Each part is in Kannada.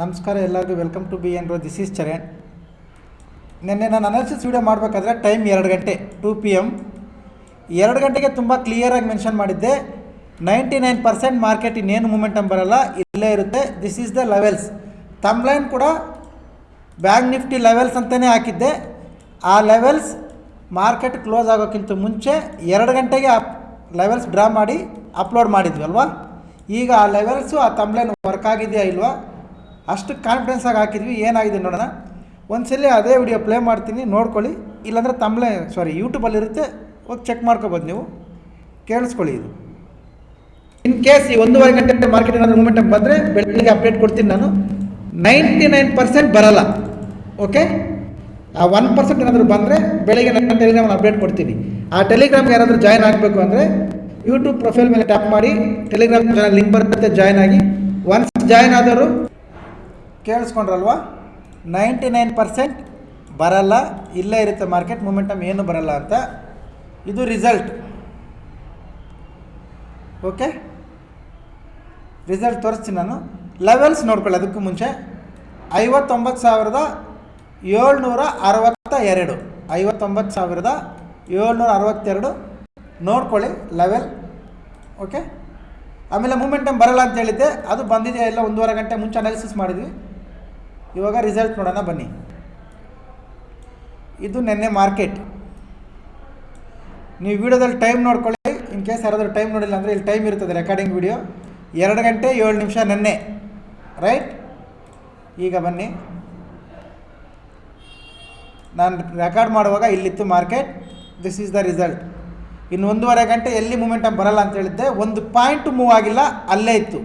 ನಮಸ್ಕಾರ ಎಲ್ಲರಿಗೂ welcome to B N row this is Charan ನಿನ್ನೆ ನಾನು ಅನಾಲಿಸಿಸ್ ವೀಡಿಯೋ ಮಾಡಬೇಕಾದ್ರೆ ಟೈಮ್ ಎರಡು ಗಂಟೆ ಟು ಪಿ ಎಂ ಎರಡು ಗಂಟೆಗೆ ತುಂಬ ಕ್ಲಿಯರಾಗಿ ಮೆನ್ಷನ್ ಮಾಡಿದ್ದೆ. ನೈಂಟಿ ನೈನ್ ಪರ್ಸೆಂಟ್ ಮಾರ್ಕೆಟ್ ಇನ್ನೇನು ಮೂಮೆಂಟಮ್ ಬರಲ್ಲ, ಇಲ್ಲೇ ಇರುತ್ತೆ. ದಿಸ್ ಈಸ್ ದ ಲೆವೆಲ್ಸ್ ತಮ್ಲೈನ್ ಕೂಡ ಬ್ಯಾಂಕ್ ನಿಫ್ಟಿ ಲೆವೆಲ್ಸ್ ಅಂತಲೇ ಹಾಕಿದ್ದೆ. ಆ ಲೆವೆಲ್ಸ್ ಮಾರ್ಕೆಟ್ ಕ್ಲೋಸ್ ಆಗೋಕ್ಕಿಂತ ಮುಂಚೆ ಎರಡು ಗಂಟೆಗೆ ಅಪ್ ಲೆವೆಲ್ಸ್ ಡ್ರಾ ಮಾಡಿ ಅಪ್ಲೋಡ್ ಮಾಡಿದ್ವಿ ಅಲ್ವಾ? ಈಗ ಆ ಲೆವೆಲ್ಸು ಆ ತಮ್ಲೈನ್ ವರ್ಕ್ ಆಗಿದೆಯಾ ಇಲ್ವಾ? ಅಷ್ಟು ಕಾನ್ಫಿಡೆನ್ಸ್ ಆಗಿ ಹಾಕಿದ್ವಿ, ಏನಾಗಿದೆ ನೋಡೋಣ. ಒಂದ್ಸಲಿ ಅದೇ ವಿಡಿಯೋ ಪ್ಲೇ ಮಾಡ್ತೀನಿ, ನೋಡ್ಕೊಳ್ಳಿ. ಇಲ್ಲಾಂದರೆ ತಮ್ಮಲೇ ಸಾರಿ ಯೂಟ್ಯೂಬಲ್ಲಿರುತ್ತೆ ಹೋಗಿ ಚೆಕ್ ಮಾಡ್ಕೋಬೋದು ನೀವು. ಕೇಳಿಸ್ಕೊಳ್ಳಿ ಇದು. ಇನ್ ಕೇಸ್ ಈ ಒಂದೂವರೆ ಗಂಟೆ ಮಾರ್ಕೆಟ್ ಏನಾದರೂ ಮೂಮೆಂಟ್ ಬಂದರೆ ಬೆಳಗ್ಗೆ ಅಪ್ಡೇಟ್ ಕೊಡ್ತೀನಿ ನಾನು. ನೈಂಟಿ ನೈನ್ ಪರ್ಸೆಂಟ್ ಬರಲ್ಲ ಓಕೆ ಆ ಒನ್ ಪರ್ಸೆಂಟ್ ಏನಾದರೂ ಬಂದರೆ ಬೆಳಿಗ್ಗೆ ನನ್ನ ಟೆಲಿಗ್ರಾಮಲ್ಲಿ ಅಪ್ಡೇಟ್ ಕೊಡ್ತೀನಿ. ಆ ಟೆಲಿಗ್ರಾಮ್ಗೆ ಯಾರಾದರೂ ಜಾಯ್ನ್ ಆಗಬೇಕು ಅಂದರೆ ಯೂಟ್ಯೂಬ್ ಪ್ರೊಫೈಲ್ ಮೇಲೆ ಟ್ಯಾಪ್ ಮಾಡಿ ಟೆಲಿಗ್ರಾಮ್ ಲಿಂಕ್ ಬರುತ್ತೆ ಜಾಯ್ನ್ ಆಗಿ. ಒನ್ಸ್ ಜಾಯ್ನ್ ಆದವರು ಕೇಳಿಸ್ಕೊಂಡ್ರಲ್ವಾ? ನೈಂಟಿ ನೈನ್ ಪರ್ಸೆಂಟ್ ಬರಲ್ಲ, ಇಲ್ಲೇ ಇರುತ್ತೆ ಮಾರ್ಕೆಟ್, ಮೂಮೆಂಟಮ್ ಏನು ಬರಲ್ಲ ಅಂತ. ಇದು ರಿಸಲ್ಟ್. ಓಕೆ? ರಿಸಲ್ಟ್ ತೋರಿಸ್ತೀನಿ ನಾನು. ಲೆವೆಲ್ಸ್ ನೋಡ್ಕೊಳ್ಳಿ ಅದಕ್ಕೂ ಮುಂಚೆ. ಐವತ್ತೊಂಬತ್ತು ಸಾವಿರದ ಏಳ್ನೂರ ಅರವತ್ತ ಎರಡು. ಐವತ್ತೊಂಬತ್ತು ಸಾವಿರದ ಏಳ್ನೂರ ಅರವತ್ತೆರಡು. ನೋಡ್ಕೊಳ್ಳಿ ಲೆವೆಲ್. ಓಕೆ? ಆಮೇಲೆ ಮೂಮೆಂಟಮ್ ಬರಲ್ಲ ಅಂತ ಹೇಳಿದ್ದೆ. ಅದು ಬಂದಿದೆಯಾ ಇಲ್ಲ ಒಂದೂವರೆ ಗಂಟೆ ಮುಂಚೆ ಅನಾಲಿಸಿಸ್ ಮಾಡಿದ್ವಿ. ಇವಾಗ ರಿಸಲ್ಟ್ ನೋಡೋಣ ಬನ್ನಿ. ಇದು ನಿನ್ನೆ ಮಾರ್ಕೆಟ್ ನೀವು ವಿಡಿಯೋದಲ್ಲಿ ಟೈಮ್ ನೋಡ್ಕೊಳ್ಳಿ. ಇನ್ ಕೇಸ್ ಯಾರಾದರೂ ಟೈಮ್ ನೋಡಿಲ್ಲ ಅಂದರೆ ಇಲ್ಲಿ ಟೈಮ್ ಇರ್ತದೆ ರೆಕಾರ್ಡಿಂಗ್ ವಿಡಿಯೋ ಎರಡು ಗಂಟೆ ಏಳು ನಿಮಿಷ ನೆನ್ನೆ. ರೈಟ್ ಈಗ ಬನ್ನಿ. ನಾನು ರೆಕಾರ್ಡ್ ಮಾಡುವಾಗ ಇಲ್ಲಿತ್ತು market this is the result ಇನ್ನು ಒಂದೂವರೆ ಗಂಟೆ ಎಲ್ಲಿ ಮೂಮೆಂಟಮ್ ಬರಲ್ಲ ಅಂತ ಹೇಳಿದ್ದೆ. ಒಂದು ಪಾಯಿಂಟ್ ಮೂವ್ ಆಗಿಲ್ಲ, ಅಲ್ಲೇ ಇತ್ತು.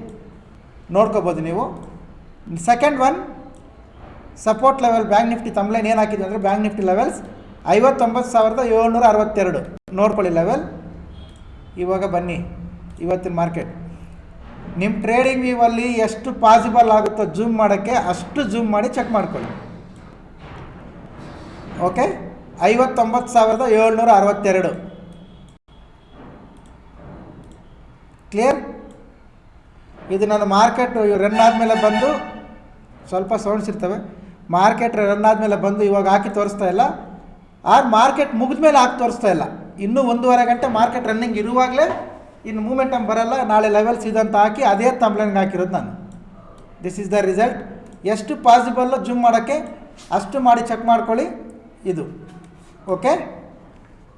ನೋಡ್ಕೋಬೋದು ನೀವು. Second one support level bank Nifty ತಮ್ಲೈನ್ ಏನು ಹಾಕಿದ್ವಿ ಅಂದರೆ ಬ್ಯಾಂಕ್ ನಿಫ್ಟಿ ಲೆವೆಲ್ಸ್ ಐವತ್ತೊಂಬತ್ತು ಸಾವಿರದ ಏಳ್ನೂರ ಅರವತ್ತೆರಡು. ನೋಡ್ಕೊಳ್ಳಿ ಲೆವೆಲ್ ಇವಾಗ ಬನ್ನಿ. ಇವತ್ತಿನ ಮಾರ್ಕೆಟ್ ನಿಮ್ಮ ಟ್ರೇಡಿಂಗ್ ವ್ಯೂವಲ್ಲಿ ಎಷ್ಟು ಪಾಸಿಬಲ್ ಆಗುತ್ತೋ ಜೂಮ್ ಮಾಡೋಕ್ಕೆ ಅಷ್ಟು ಜೂಮ್ ಮಾಡಿ ಚೆಕ್ ಮಾಡ್ಕೊಳ್ಳಿ. ಓಕೆ ಐವತ್ತೊಂಬತ್ತು ಸಾವಿರದ ಏಳ್ನೂರ ಅರವತ್ತೆರಡು. ಕ್ಲಿಯರ್ ಇದು ನಾನು ಮಾರ್ಕೆಟ್ ರನ್ ಆದಮೇಲೆ ಬಂದು ಸ್ವಲ್ಪ ಸೌಂಡ್ಸ್ ಇರ್ತವೆ. ಮಾರ್ಕೆಟ್ ರನ್ ಆದಮೇಲೆ ಬಂದು ಇವಾಗ ಹಾಕಿ ತೋರಿಸ್ತಾ ಇಲ್ಲ. ಆರ್ ಮಾರ್ಕೆಟ್ ಮುಗಿದ ಮೇಲೆ ಹಾಕಿ ತೋರಿಸ್ತಾ ಇಲ್ಲ. ಇನ್ನೂ ಒಂದೂವರೆ ಗಂಟೆ ಮಾರ್ಕೆಟ್ ರನ್ನಿಂಗ್ ಇರುವಾಗಲೇ ಇನ್ನು ಮೂಮೆಂಟಮ್ ಬರಲ್ಲ. ನಾಳೆ ಲೆವೆಲ್ಸ್ ಇದಂತ ಹಾಕಿ ಅದೇ ತಂಬ್ಲೈನ್ಗೆ ಹಾಕಿರೋದು ನಾನು. ದಿಸ್ ಈಸ್ ದ ರಿಸಲ್ಟ್ ಎಷ್ಟು ಪಾಸಿಬಲ್ಲು ಜುಮ್ ಮಾಡೋಕ್ಕೆ ಅಷ್ಟು ಮಾಡಿ ಚೆಕ್ ಮಾಡ್ಕೊಳ್ಳಿ. ಇದು. ಓಕೆ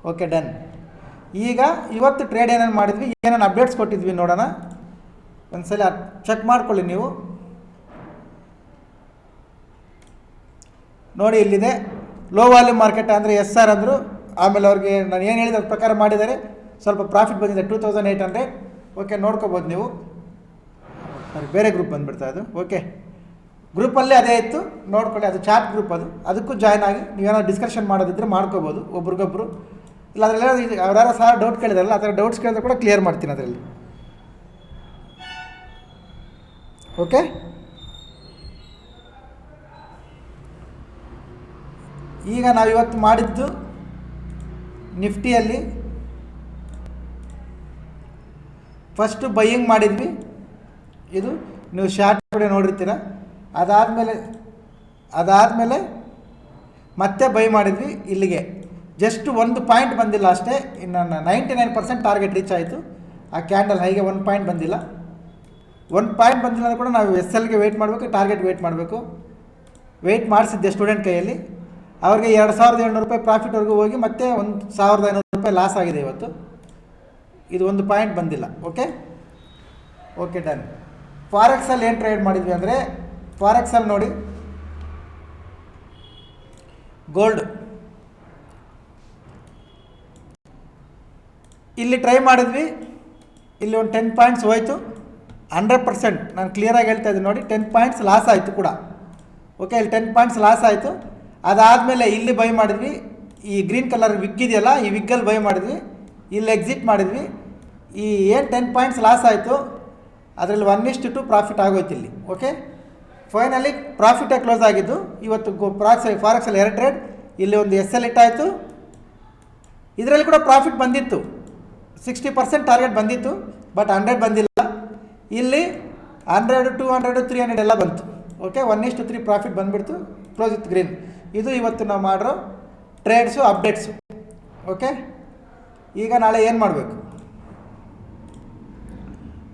ಓಕೆ ಡನ್ ಈಗ ಇವತ್ತು ಟ್ರೇಡ್ ಏನೇನು ಮಾಡಿದ್ವಿ? ಏನೇನು ಅಪ್ಡೇಟ್ಸ್ ಕೊಟ್ಟಿದ್ವಿ ನೋಡೋಣ. ಒಂದ್ಸಲ ಚೆಕ್ ಮಾಡ್ಕೊಳ್ಳಿ ನೀವು. ನೋಡಿ ಇಲ್ಲಿದೆ. ಲೋ ವಾಲ್ಯೂಮ್ ಮಾರ್ಕೆಟ್ ಅಂದರೆ ಎಸ್ ಆರ್ ಅಂದರು. ಆಮೇಲೆ ಅವ್ರಿಗೆ ನಾನು ಏನು ಹೇಳಿದ ಅದ್ರ ಪ್ರಕಾರ ಮಾಡಿದರೆ ಸ್ವಲ್ಪ ಪ್ರಾಫಿಟ್ ಬಂದಿದೆ two thousand eight hundred okay ನೋಡ್ಕೋಬೋದು ನೀವು. ಸರಿ, ಬೇರೆ ಗ್ರೂಪ್ ಬಂದುಬಿಡ್ತಾ ಅದು. ಓಕೆ ಗ್ರೂಪಲ್ಲೇ ಅದೇ ಇತ್ತು. ನೋಡ್ಕೊಳ್ಳಿ, ಅದು ಚಾಟ್ ಗ್ರೂಪ್ ಅದು. ಅದಕ್ಕೂ ಜಾಯ್ನ್ ಆಗಿ ನೀವೇನಾದ್ರು ಡಿಸ್ಕಷನ್ ಮಾಡೋದಿದ್ರೆ ಮಾಡ್ಕೋಬೋದು, ಒಬ್ರಿಗೊಬ್ರು. ಇಲ್ಲ, ಅದರಲ್ಲಿ ಯಾರು ಸಹ ಡೌಟ್ ಕೇಳಿದಾರಲ್ಲ, ಆ ಥರ ಡೌಟ್ಸ್ ಕೇಳಿದ್ರೆ ಕೂಡ ಕ್ಲಿಯರ್ ಮಾಡ್ತೀನಿ ಅದರಲ್ಲಿ. ಓಕೆ ಈಗ ನಾವು ಇವತ್ತು ಮಾಡಿದ್ದು ನಿಫ್ಟಿಯಲ್ಲಿ ಫಸ್ಟು ಬೈಯಿಂಗ್ ಮಾಡಿದ್ವಿ. ಇದು ನೀವು ಶಾರ್ಟ್ ಕೂಡ ನೋಡಿರ್ತೀರ. ಅದಾದಮೇಲೆ ಅದಾದಮೇಲೆ ಮತ್ತೆ ಬೈ ಮಾಡಿದ್ವಿ ಇಲ್ಲಿಗೆ. ಜಸ್ಟ್ ಒಂದು ಪಾಯಿಂಟ್ ಬಂದಿಲ್ಲ ಅಷ್ಟೇ. ಇನ್ನು ninety nine percent target reach ಆಯಿತು. ಆ ಕ್ಯಾಂಡಲ್ ಹೈಗೆ ಒಂದು ಪಾಯಿಂಟ್ ಬಂದಿಲ್ಲ. ಒಂದು ಪಾಯಿಂಟ್ ಬಂದಿಲ್ಲ ಅಂದ್ರೆ ಕೂಡ ನಾವು ಎಸ್ ಎಲ್ಗೆ ವೆಯ್ಟ್ ಮಾಡಬೇಕು ಟಾರ್ಗೆಟ್ ವೆಯ್ಟ್ ಮಾಡಬೇಕು. ವೆಯ್ಟ್ ಮಾಡಿಸಿದ್ದೆ ಸ್ಟೂಡೆಂಟ್ ಕೈಯಲ್ಲಿ. ಅವ್ರಿಗೆ ಎರಡು ಸಾವಿರದ ಏಳ್ನೂರು ರೂಪಾಯಿ ಪ್ರಾಫಿಟ್ವರೆಗೂ ಹೋಗಿ ಮತ್ತೆ ಒಂದು ಸಾವಿರದ ಐನೂರು ರೂಪಾಯಿ ಲಾಸ್ ಆಗಿದೆ ಇವತ್ತು. ಇದು ಒಂದು ಪಾಯಿಂಟ್ ಬಂದಿಲ್ಲ ಓಕೆ ಓಕೆ ಡನ್ ಫಾರೆಕ್ಸಲ್ಲಿ ಏನು ಟ್ರೇಡ್ ಮಾಡಿದ್ವಿ ಅಂದರೆ ಫಾರೆಕ್ಸಲ್ಲಿ ನೋಡಿ ಗೋಲ್ಡ್ ಇಲ್ಲಿ ಟ್ರೈ ಮಾಡಿದ್ವಿ, ಇಲ್ಲಿ ಒಂದು ಟೆನ್ ಪಾಯಿಂಟ್ಸ್ ಹೋಯಿತು ಹಂಡ್ರೆಡ್ ಪರ್ಸೆಂಟ್ ನಾನು ಕ್ಲಿಯರಾಗಿ ಹೇಳ್ತಾ ಇದ್ದೀನಿ ನೋಡಿ ಟೆನ್ ಪಾಯಿಂಟ್ಸ್ ಲಾಸ್ ಆಯಿತು ಕೂಡ. ಓಕೆ ಇಲ್ಲಿ ಟೆನ್ ಪಾಯಿಂಟ್ಸ್ ಲಾಸ್ ಆಯಿತು. ಅದಾದಮೇಲೆ ಇಲ್ಲಿ ಬೈ ಮಾಡಿದ್ವಿ. ಈ ಗ್ರೀನ್ ಕಲರ್ ವಿಗ್ ಇದೆಯಲ್ಲ ಈ ವಿಗ್ಗಲ್ಲಿ ಬೈ ಮಾಡಿದ್ವಿ. ಇಲ್ಲಿ ಎಕ್ಸಿಟ್ ಮಾಡಿದ್ವಿ. ಈ ಏನು ಟೆನ್ ಪಾಯಿಂಟ್ಸ್ ಲಾಸ್ ಆಯಿತು, ಅದರಲ್ಲಿ ಒನ್ ಇಷ್ಟು ಟು ಪ್ರಾಫಿಟ್ ಆಗೋಯ್ತು ಇಲ್ಲಿ ಓಕೆ ಫೈನಲಿ ಪ್ರಾಫಿಟೇ ಕ್ಲೋಸ್ ಆಗಿದ್ದು, ಇವತ್ತು ಪ್ರಾಕ್ಸ್ ಫಾರೆಕ್ಸಲ್ಲಿ ಎರಡು ಟ್ರೇಡ್ ಇಲ್ಲಿ ಒಂದು ಎಸ್ ಎಲ್ ಆಯಿತು. ಇದರಲ್ಲಿ ಕೂಡ ಪ್ರಾಫಿಟ್ ಬಂದಿತ್ತು. ಸಿಕ್ಸ್ಟಿ ಪರ್ಸೆಂಟ್ ಟಾರ್ಗೆಟ್ ಬಂದಿತ್ತು ಬಟ್ ಹಂಡ್ರೆಡ್ ಬಂದಿಲ್ಲ. ಇಲ್ಲಿ hundred two hundred three hundred ಎಲ್ಲ ಬಂತು ಓಕೆ ಒನ್ ಇಷ್ಟು ತ್ರೀ ಪ್ರಾಫಿಟ್ ಬಂದುಬಿಡ್ತು ಕ್ಲೋಸ್ ಇತ್ತು ಗ್ರೀನ್ ಇದು ಇವತ್ತು ನಾವು ಮಾಡಿರೋ ಟ್ರೇಡ್ಸು, ಅಪ್ಡೇಟ್ಸು. ಓಕೆ? ಈಗ ನಾಳೆ ಏನು ಮಾಡಬೇಕು?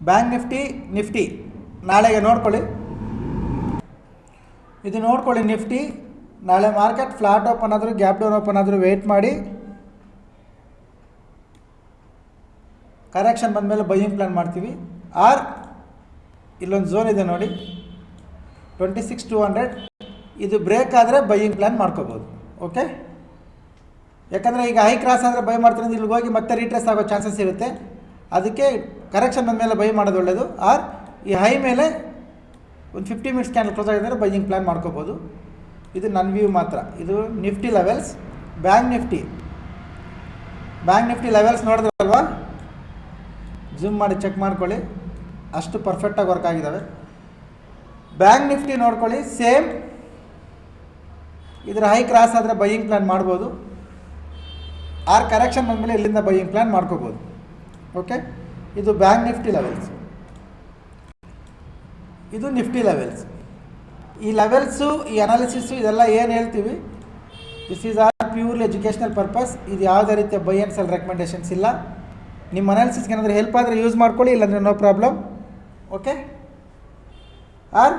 ಬ್ಯಾಂಕ್ ನಿಫ್ಟಿ ನಿಫ್ಟಿ. ನಾಳೆಗೆ ನೋಡ್ಕೊಳ್ಳಿ. ಇದು ನೋಡ್ಕೊಳ್ಳಿ ನಿಫ್ಟಿ. ನಾಳೆ ಮಾರ್ಕೆಟ್ ಫ್ಲಾಟ್ ಓಪನ್ ಆದರೂ, ಗ್ಯಾಪ್ ಡೌನ್ ಓಪನ್ ಆದರೂ ವೆಯ್ಟ್ ಮಾಡಿ. ಕರೆಕ್ಷನ್ ಬಂದಮೇಲೆ ಬೈಯಿಂಗ್ ಪ್ಲ್ಯಾನ್ ಮಾಡ್ತೀವಿ. ಆರ್, ಇಲ್ಲೊಂದು ಝೋನ್ ಇದೆ ನೋಡಿ. ಟ್ವೆಂಟಿ ಸಿಕ್ಸ್ ಟು ಹಂಡ್ರೆಡ್ ಇದು ಬ್ರೇಕ್ ಆದರೆ ಬೈಯಿಂಗ್ ಪ್ಲ್ಯಾನ್ ಮಾಡ್ಕೋಬೋದು ಓಕೆ ಯಾಕಂದರೆ ಈಗ ಹೈ ಕ್ರಾಸ್ ಆದರೆ ಬೈ ಮಾಡ್ತಾರೆ ಇಲ್ಲಿಗೆ ಹೋಗಿ ಮತ್ತೆ ರೀಟ್ರೆಸ್ ಆಗೋ ಚಾನ್ಸಸ್ ಇರುತ್ತೆ. ಅದಕ್ಕೆ ಕರೆಕ್ಷನ್ ಬಂದಮೇಲೆ ಬೈ ಮಾಡೋದು ಒಳ್ಳೆಯದು ಆರ್ ಈ ಹೈ ಮೇಲೆ ಒಂದು ಫಿಫ್ಟಿ ಮಿನಿಟ್ಸ್ ಕ್ಯಾಂಡಲ್ ಕ್ಲೋಸ್ ಆಗಿದ್ರೆ ಬೈಯಿಂಗ್ ಪ್ಲ್ಯಾನ್ ಮಾಡ್ಕೋಬೋದು. ಇದು ನನ್ನ ವ್ಯೂ ಮಾತ್ರ. ಇದು Nifty levels bank Nifty bank Nifty levels ನೋಡಿದ್ರಲ್ವಾ? ಜೂಮ್ ಮಾಡಿ ಚೆಕ್ ಮಾಡ್ಕೊಳ್ಳಿ. ಅಷ್ಟು ಪರ್ಫೆಕ್ಟಾಗಿ ವರ್ಕ್ ಆಗಿದ್ದಾವೆ. ಬ್ಯಾಂಕ್ ನಿಫ್ಟಿ ನೋಡ್ಕೊಳ್ಳಿ ಸೇಮ್ ಇದರ ಹೈ ಕ್ರಾಸ್ ಆದರೆ ಬೈಯಿಂಗ್ ಪ್ಲ್ಯಾನ್ ಮಾಡ್ಬೋದು. ಆರ್ ಕರೆಕ್ಷನ್ ಬಂದಮೇಲೆ ಇಲ್ಲಿಂದ ಬೈಯಿಂಗ್ ಪ್ಲ್ಯಾನ್ ಮಾಡ್ಕೋಬೋದು. ಓಕೆ ಇದು ಬ್ಯಾಂಕ್ ನಿಫ್ಟಿ ಲೆವೆಲ್ಸ್ ಇದು ನಿಫ್ಟಿ ಲೆವೆಲ್ಸ್ ಈ ಲೆವೆಲ್ಸು ಈ ಅನಾಲಿಸಿಸು ಇದೆಲ್ಲ ಏನು ಹೇಳ್ತೀವಿ? This is or purely educational purpose ಇದು ಯಾವುದೇ ರೀತಿಯ ಬೈ ಆ್ಯಂಡ್ ಸೆಲ್ ರೆಕಮೆಂಡೇಷನ್ಸ್ ಇಲ್ಲ. ನಿಮ್ಮ ಅನಾಲಿಸಿಸ್ಗೆ ಏನಾದರೂ ಹೆಲ್ಪ್ ಆದರೆ ಯೂಸ್ ಮಾಡ್ಕೊಳ್ಳಿ, ಇಲ್ಲಾಂದರೆ no problem okay or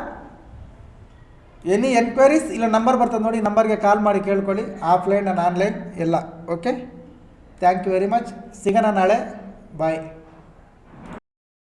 any enquiries ಇಲ್ಲ ನಂಬರ್ ಬರ್ತದೆ ನೋಡಿ ನಂಬರ್ಗೆ ಕಾಲ್ ಮಾಡಿ ಕೇಳ್ಕೊಳ್ಳಿ. ಆಫ್ಲೈನ್ ಆ್ಯಂಡ್ ಆನ್ಲೈನ್ ಎಲ್ಲ okay thank you very much ಸಿಗೋಣ ನಾಳೆ. ಬಾಯ್